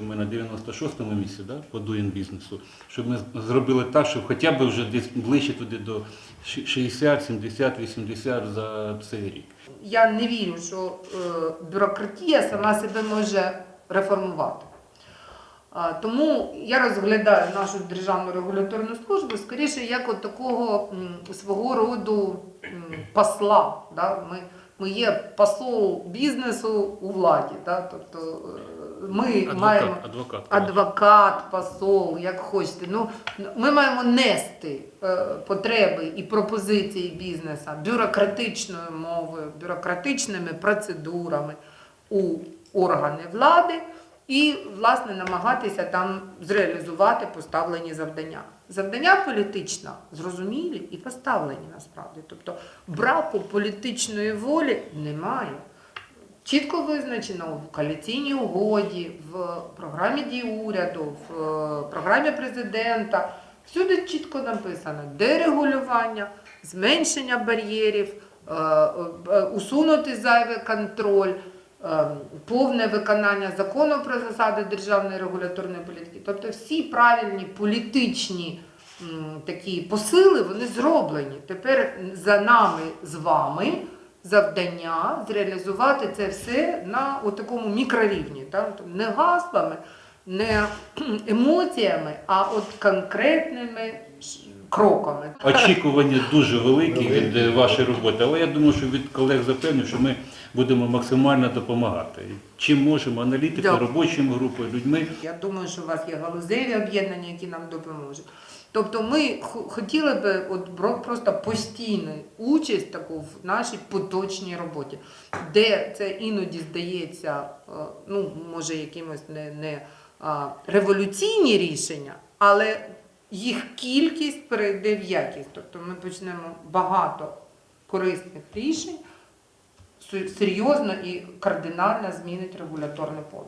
Ми на 96-му місці да, по doing бізнесу, щоб ми зробили так, щоб хоча б вже десь ближче туди до 60, 70, 80 за цей рік. Я не вірю, що е, бюрократія сама себе може реформувати. Тому я розглядаю нашу державну регуляторну службу скоріше як от такого свого роду посла. Да? Ми, ми є посол бізнесу у владі. Да? Тобто ми ми маємо адвокат. адвокат, посол, як хочете. Ну, ми маємо нести е, потреби і пропозиції бізнесу бюрократичною мовою, бюрократичними процедурами у органи влади і, власне, намагатися там зреалізувати поставлені завдання. Завдання політична зрозумілі і поставлені насправді. Тобто браку політичної волі немає. Чітко визначено в коаліційній угоді, в програмі дій уряду, в е, програмі президента. Всюди чітко написано дерегулювання, зменшення бар'єрів, е, е, усунути зайвий контроль, повне виконання закону про засади державної регуляторної політики. Тобто всі правильні політичні такі посили вони зроблені. Тепер за нами з вами завдання зреалізувати це все на такому мікрорівні? Тобто не гаслами, не емоціями, а от конкретними кроками. Очікування дуже великі від е, вашої роботи, але я думаю, що від колег запевню, що ми будемо максимально допомагати. Чим можемо, аналітикою, Дякую. робочою групою, людьми. Я думаю, що у вас є галузеві об'єднання, які нам допоможуть. Тобто ми хотіли би от просто постійну участь таку в нашій поточній роботі, де це іноді здається, е, ну може якимось не, не революційні рішення, але їх кількість перейде в якість. Тобто ми почнемо багато корисних рішень, серйозно і кардинально змінить регуляторне поле.